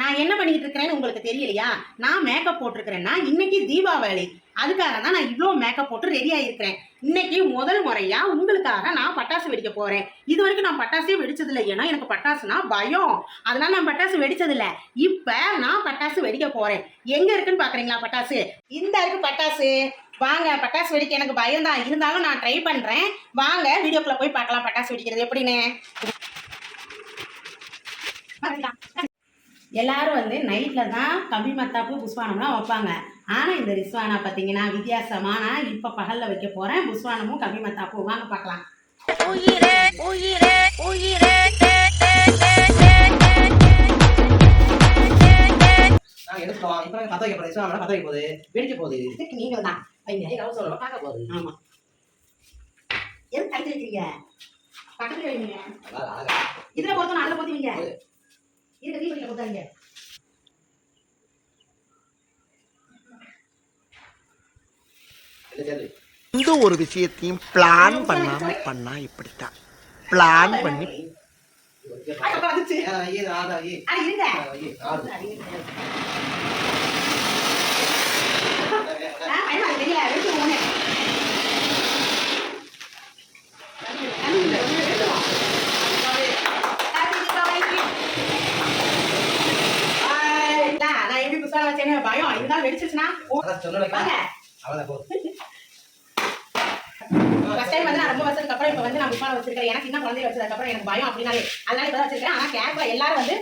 நான் என்ன பண்ணிட்டு இருக்கிறேன்னு உங்களுக்கு தெரியலையா? நான் மேக்கப் போட்டிருக்கிறேன்னா இன்னைக்கு தீபாவளி. அதுக்காக தான் நான் இவ்வளோ மேக்கப் போட்டு ரெடி ஆகிருக்கிறேன் இன்னைக்கு முதல் முறையா உங்களுக்காக நான் பட்டாசு வெடிக்க போறேன். இது வரைக்கும் நான் பட்டாசே வெடிச்சதில்லை. ஏன்னா எனக்கு பட்டாசுனா பயம். அதனால நான் பட்டாசு வெடிச்சதில்ல. இப்போ நான் பட்டாசு வெடிக்க போறேன். எங்க இருக்குன்னு பாக்குறீங்களா பட்டாசு? இந்த இருக்கு பட்டாசு. வாங்க பட்டாசு வெடிக்க எனக்கு பயம் தான் இருந்தாலும் நான் ட்ரை பண்றேன். வாங்க வீடியோக்குள்ள போய் பார்க்கலாம் பட்டாசு வெடிக்கிறது எப்படின்னு. எல்லாரும் வந்து நைட்ல தான் கம்பி மத்தாப்பு புஸ்வானம்லாம் வைப்பாங்க ஆனால் இந்த ரிஸ்வானா பார்த்தீங்கன்னா வித்தியாசமா நான் இப்போ பகலில் வைக்க போறேன் புஸ்வானமும் கம்பி மத்தாப்பு வாங்க பார்க்கலாம் உயிரே உயிரே உயிரே டே, இப்போ பத்த வைக்க போறேன் இஸ்லாம் வைக்க போகுது வெடிக்க போகுது இதுக்கு நீங்க தான் அவசரம் பார்க்க போகுது ஆமா எதுக்கு தடுத்து வைக்கிறீங்க பக்கத்துல வைங்க இதில் அழகா. இதுல பொறுத்தோம் அதுல பொறுத்துவீங்க சரி. எந்த ஒரு விஷயத்தையும் பிளான் பண்ணாம பண்ணா இப்படித்தான் பிளான் பண்ணி இருங்க புதுசா வச்சேன்னு பயம் இருந்தாலும் வெடிச்சிச்சுன்னா. ஃபர்ஸ்ட் டைம் வந்து நான் ரொம்ப வருஷத்துக்கு அப்புறம் இப்போ வந்து நான் வச்சிருக்கேன். எனக்கு சின்ன குழந்தைய வச்சதுக்கு அப்புறம் எனக்கு பயம் அப்படின்னாலே அதனால இப்போ வச்சிருக்கேன். ஆனா கேட்கல எல்லாரும் வந்து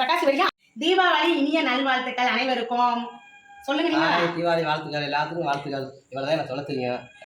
பட்டாசு வெடிக்கும் தீபாவளி இனிய நல்வாழ்த்துக்கள் அனைவருக்கும். சொல்லுங்க தீபாவளி வாழ்த்துக்கள் எல்லாத்துக்கும் வாழ்த்துக்கள். இவ்வளவுதான் எனக்கு சொல்ல தெரியும்.